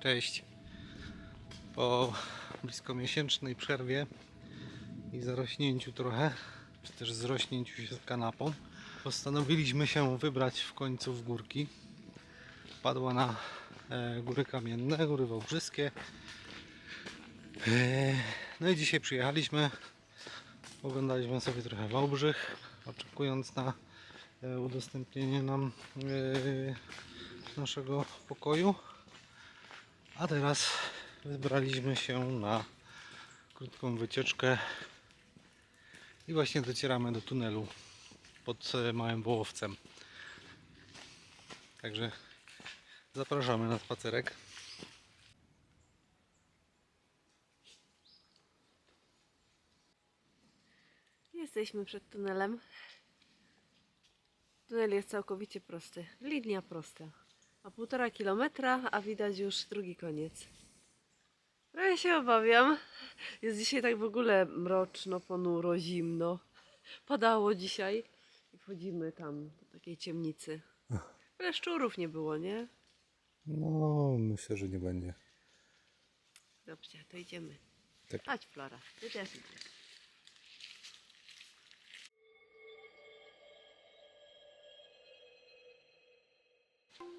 Cześć. Po blisko miesięcznej przerwie i zarośnięciu trochę, czy też zrośnięciu się z kanapą, postanowiliśmy się wybrać w końcu w górki. Padła na e, góry kamienne, góry wałbrzyskie. E, no i dzisiaj przyjechaliśmy. Oglądaliśmy sobie trochę Wałbrzych, oczekując na e, udostępnienie nam naszego pokoju. A teraz wybraliśmy się na krótką wycieczkę i właśnie docieramy do tunelu pod e, Małym Wołowcem. Także zapraszamy na spacerek. Jesteśmy przed tunelem. Tunel jest całkowicie prosty. Linia prosta. Ma półtora kilometra, a widać już drugi koniec. Trochę się obawiam. Jest dzisiaj tak w ogóle mroczno, ponuro, zimno. Padało dzisiaj. I wchodzimy tam do takiej ciemnicy. Ale szczurów nie było, nie? No, myślę, że nie będzie. Dobrze, to idziemy. Tak. Chodź Flora, ty też idziesz.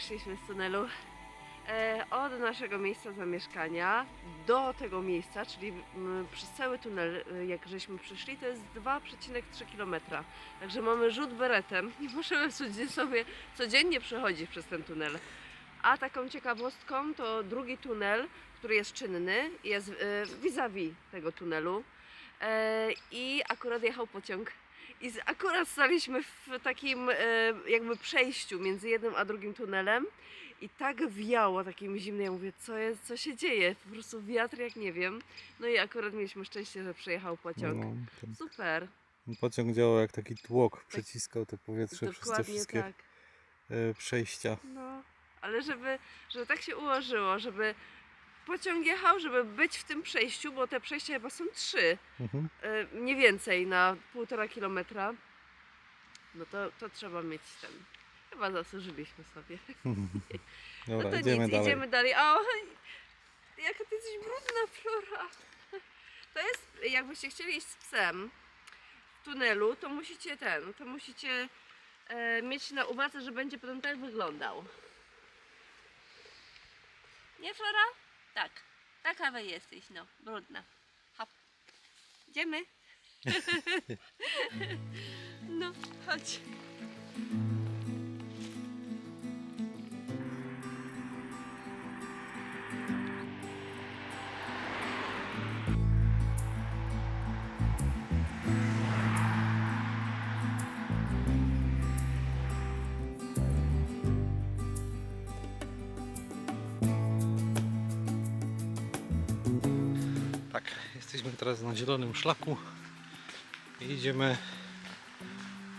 wyszliśmy z tunelu. E, od naszego miejsca zamieszkania do tego miejsca, czyli przez cały tunel, e, jak żeśmy przyszli, to jest 2,3 km. Także mamy rzut beretem i możemy sobie- codziennie przechodzić przez ten tunel. A taką ciekawostką to drugi tunel, który jest czynny, jest e, vis-a-vis tego tunelu. I akurat jechał pociąg. I akurat staliśmy w takim e, jakby przejściu między jednym a drugim tunelem i tak wiało takim zimnym. Ja mówię, co jest, co się dzieje? Po prostu wiatr jak nie wiem. No i akurat mieliśmy szczęście, że przejechał pociąg. No, ten Super. pociąg działał jak taki tłok, przeciskał to powietrze przez te Dokładnie wszystkie tak. e, przejścia. No, ale żeby, żeby tak się ułożyło, żeby pociąg jechał, żeby być w tym przejściu, bo te przejścia chyba są trzy. Mhm. e, mniej więcej na półtora kilometra, no to, to trzeba mieć ten. Chyba zasłużyliśmy sobie. Dobra, no to idziemy nic, dalej. idziemy dalej. O, jaka ty jesteś brudna, Flora. To jest, jakbyście chcieli iść z psem w tunelu, to musicie ten, to musicie e, mieć na uwadze, że będzie potem tak wyglądał. Nie, Flora? Tak. Taka wy jesteś, no, brudna. Hop. Idziemy? no, chodź. Jesteśmy teraz na zielonym szlaku i idziemy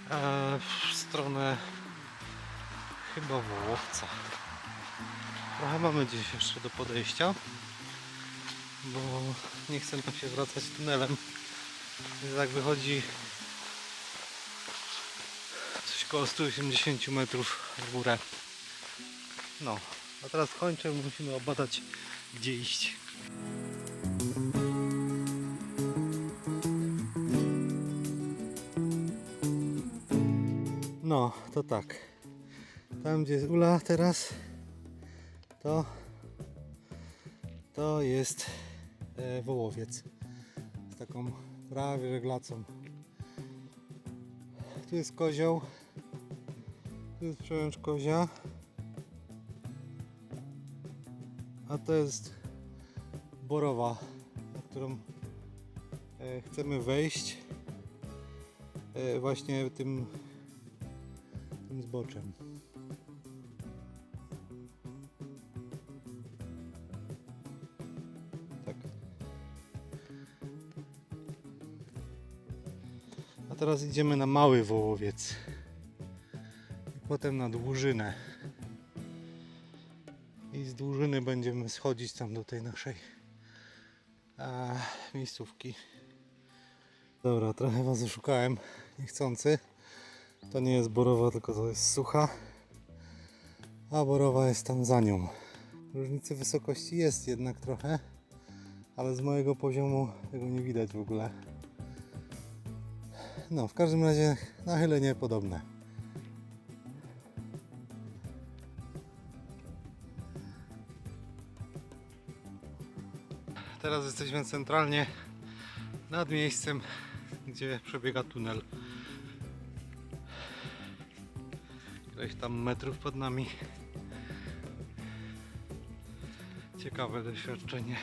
e, w stronę chyba Wołowca. Trochę mamy gdzieś jeszcze do podejścia, bo nie chcę nam się wracać tunelem. Więc tak wychodzi coś koło 180 metrów w górę. No, a teraz kończę, musimy obadać gdzie iść. No, to tak. Tam gdzie jest Ula teraz, to to jest e, wołowiec z taką prawie żeglacą. Tu jest kozioł, tu jest przełęcz kozia, a to jest borowa, na którą e, chcemy wejść e, właśnie tym, tym zboczem. Tak. A teraz idziemy na mały wołowiec. I potem na dłużynę. I z dłużyny będziemy schodzić tam do tej naszej a, miejscówki. Dobra, trochę was oszukałem niechcący. To nie jest borowa, tylko to jest sucha. A borowa jest tam za nią. Różnicy wysokości jest jednak trochę, ale z mojego poziomu tego nie widać w ogóle. No, w każdym razie nachylenie podobne. Teraz jesteśmy centralnie nad miejscem, gdzie przebiega tunel. Ileś tam metrów pod nami. Ciekawe doświadczenie.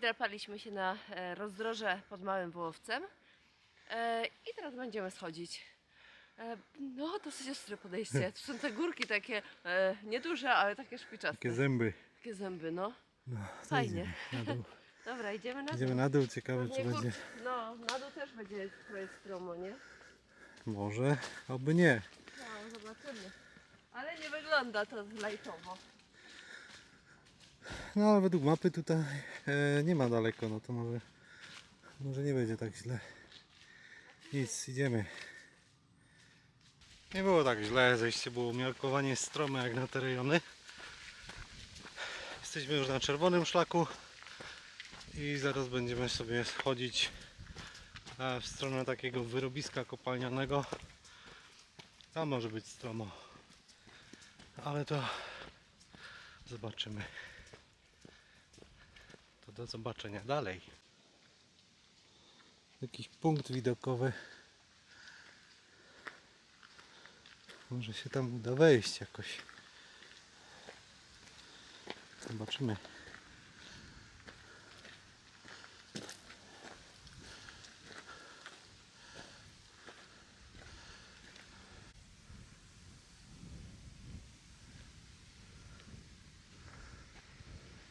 Wdrapaliśmy się na e, rozdroże pod Małym Wołowcem. E, I teraz będziemy schodzić. E, No, dosyć ostre podejście. Tu są te górki takie nieduże, ale takie szpiczaste. Takie zęby. Takie zęby, no. No, to Fajnie. Idziemy na dół. Dobra, idziemy na Idziemy dół. na dół, ciekawe czy Pewnie będzie. No, na dół też będzie trochę stromo, nie? Może, oby nie. No, zobaczymy. Ale nie wygląda to lajtowo. No ale według mapy tutaj e, nie ma daleko, no to może, może nie będzie tak źle. Nic, idziemy. Nie było tak źle, zejście było umiarkowanie strome jak na te rejony. Jesteśmy już na czerwonym szlaku i zaraz będziemy sobie schodzić e, w stronę takiego wyrobiska kopalnianego. Tam może być stromo, ale to zobaczymy. Do zobaczenia dalej. Jakiś punkt widokowy. Może się tam uda wejść jakoś. Zobaczymy.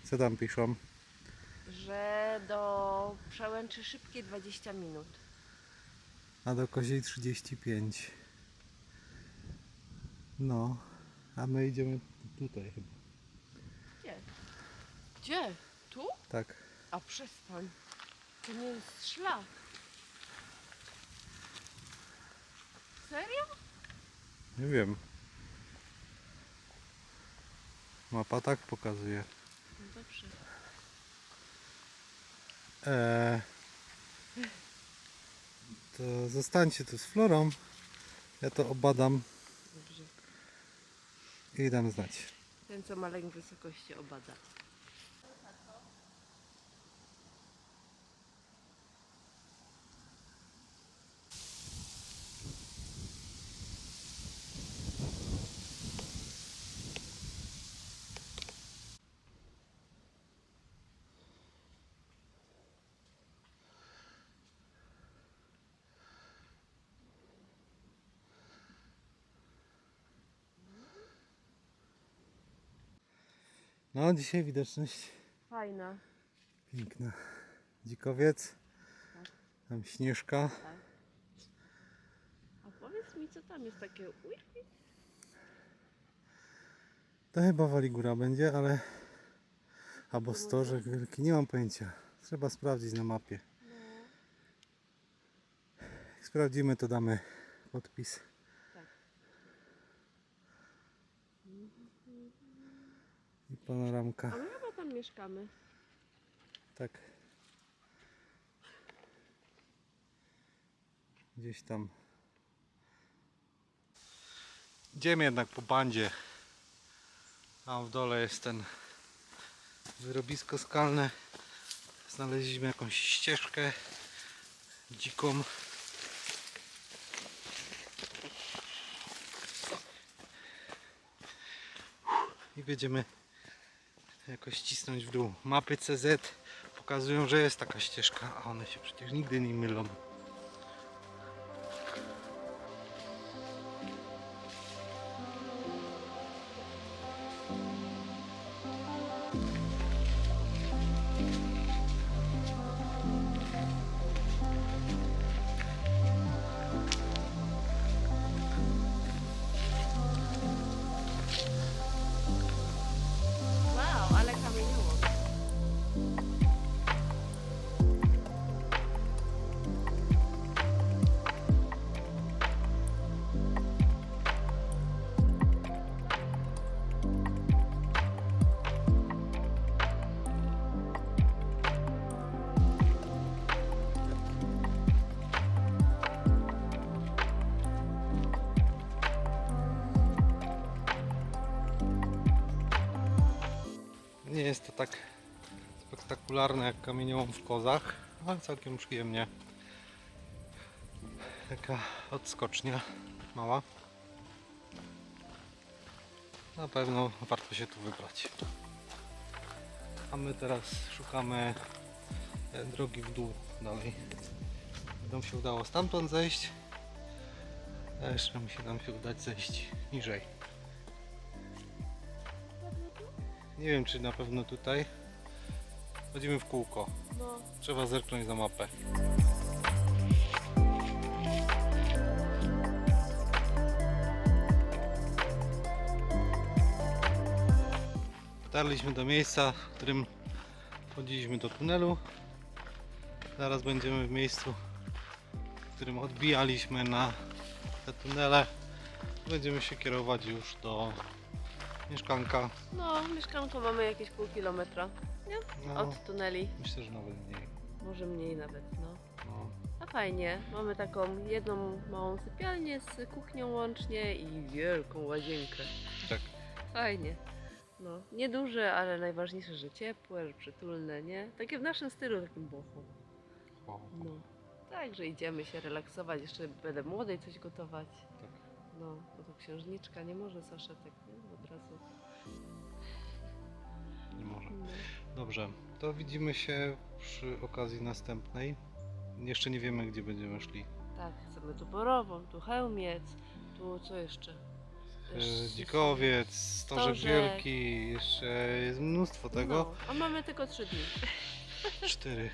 Co tam piszą? Przełęczy szybkie 20 minut. A do koziej 35. No, a my idziemy tutaj chyba. Gdzie? Gdzie? Tu? Tak. A przestań. To nie jest szlak. Serio? Nie wiem. Mapa tak pokazuje. No dobrze. Eee, to zostańcie tu z Florą. Ja to obadam Dobrze. i dam znać. Ten, co ma lęk wysokości, obada. No, dzisiaj widoczność Fajna. piękna. Dzikowiec, tam śnieżka. A powiedz mi, co tam jest takie... Uj, To chyba Waligura będzie, ale... Albo Stożek Wielki, nie mam pojęcia. Trzeba sprawdzić na mapie. Jak sprawdzimy, to damy podpis. I panoramka. A my chyba tam mieszkamy. Tak. Gdzieś tam. Idziemy jednak po bandzie. Tam w dole jest ten wyrobisko skalne. Znaleźliśmy jakąś ścieżkę dziką. I będziemy jakoś cisnąć w dół. Mapy CZ pokazują, że jest taka ścieżka, a one się przecież nigdy nie mylą. Jest to tak spektakularne jak kamieniołom w kozach, ale całkiem przyjemnie. Taka odskocznia mała. Na pewno warto się tu wybrać. A my teraz szukamy e, drogi w dół dalej. Nam się udało stamtąd zejść. Jeszcze musi nam się udać zejść niżej. Nie wiem czy na pewno tutaj. Chodzimy w kółko. No, Trzeba zerknąć za mapę. Dotarliśmy do miejsca, w którym wchodziliśmy do tunelu. Zaraz będziemy w miejscu, w którym odbijaliśmy na te tunele. Będziemy się kierować już do mieszkanka. no, mieszkanko mamy jakieś pół kilometra No, od tuneli. myślę, że nawet mniej. Może mniej nawet, no. No. A fajnie, mamy taką jedną małą sypialnię z kuchnią łącznie i wielką łazienkę. Tak. Fajnie. No, nieduże, ale najważniejsze, że ciepłe, że przytulne, nie? Takie w naszym stylu, takim bochu. Wow. No. Także idziemy się relaksować, jeszcze będę młodej coś gotować. Tak. No, bo to księżniczka nie może saszetek, nie? Od razu. Nie może. No. Dobrze, to widzimy się przy okazji następnej. Jeszcze nie wiemy, gdzie będziemy szli. Tak, chcemy tu Borową, tu Chełmiec, tu co jeszcze? Jeszcze E, Dzikowiec, Stożek Stożek. Wielki, jeszcze jest mnóstwo tego. No, a mamy tylko trzy dni. Cztery.